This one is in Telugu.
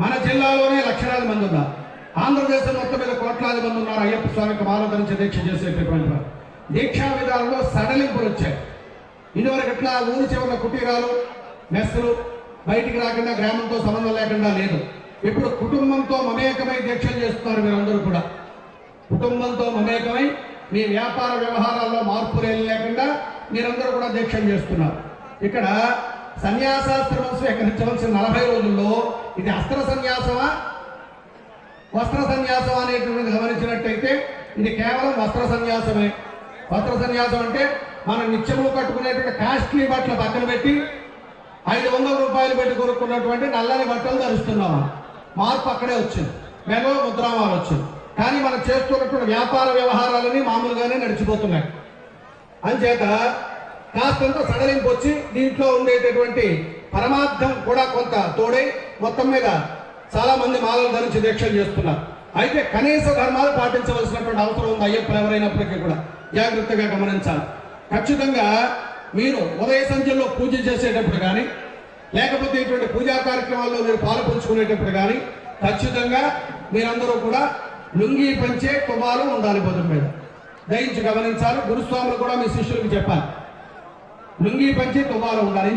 మన జిల్లాలోనే లక్షలాది మంది ఉన్నారు. ఆంధ్రప్రదేశ్ మొత్తం మీద కోట్లాది మంది ఉన్నారు. అయ్యప్ప స్వామికి మాలోదరించి దీక్ష చేసేటటువంటి వారు. దీక్షా విధానంలో సడలింపులు వచ్చాయి. ఇదివరకు ఎట్లా ఊరి చివరిన కుటీరాలు మెస్సులు బయటికి రాకుండా గ్రామంతో సంబంధం లేకుండా లేదు. ఇప్పుడు కుటుంబంతో మమేకమై దీక్షలు చేస్తున్నారు మీరందరూ కూడా. కుటుంబంతో మమేకమై మీ వ్యాపార వ్యవహారాల్లో మార్పులు లేకుండా మీరందరూ కూడా దీక్షలు చేస్తున్నారు. ఇక్కడ సన్యాసాశ్రమం స్వీకరించవలసిన నలభై రోజుల్లో ఇది అస్త్ర సన్యాసమా? వస్త్ర సన్యాసం అనేటువంటిది గమనించినట్టయితే ఇది కేవలం వస్త్ర సన్యాసమే. వస్త్ర సన్యాసం అంటే మనం నిత్యము కట్టుకునేటువంటి కాస్ట్లీ బట్టలు పక్కన పెట్టి ఐదు వందల రూపాయలు పెట్టి కొనుక్కున్నటువంటి నల్లని బట్టలు ధరిస్తున్నాం. మార్పు అక్కడే వచ్చింది. మెలో ముద్రామాలు వచ్చింది. కానీ మనం చేస్తున్నటువంటి వ్యాపార వ్యవహారాలని మామూలుగానే నడిచిపోతున్నాయి. అంచేత కాస్తంత సడలింపు వచ్చి దీంట్లో ఉండేటటువంటి పరమార్థం కూడా కొంత తోడై మొత్తం మీద చాలా మంది మాలలు ధరించి దీక్షలు చేస్తున్నారు. అయితే కనీస ధర్మాలు పాటించవలసినటువంటి అవసరం ఉంది అయ్యప్పలు ఎవరైనప్పటికీ కూడా. జాగ్రత్తగా గమనించాలి. ఖచ్చితంగా మీరు ఉదయ సంధ్యలో పూజ చేసేటప్పుడు కానీ లేకపోతే ఇటువంటి పూజా కార్యక్రమాల్లో మీరు పాల్పంచుకునేటప్పుడు కానీ ఖచ్చితంగా మీరందరూ కూడా లుంగి పంచే కుమాలు ఉండాలి బదులు మీద. దయించి గమనించాలి. గురుస్వాములు కూడా మీ శిష్యులకు చెప్పాలి. లుంగి పంచి తుమాలు ఉండాలి.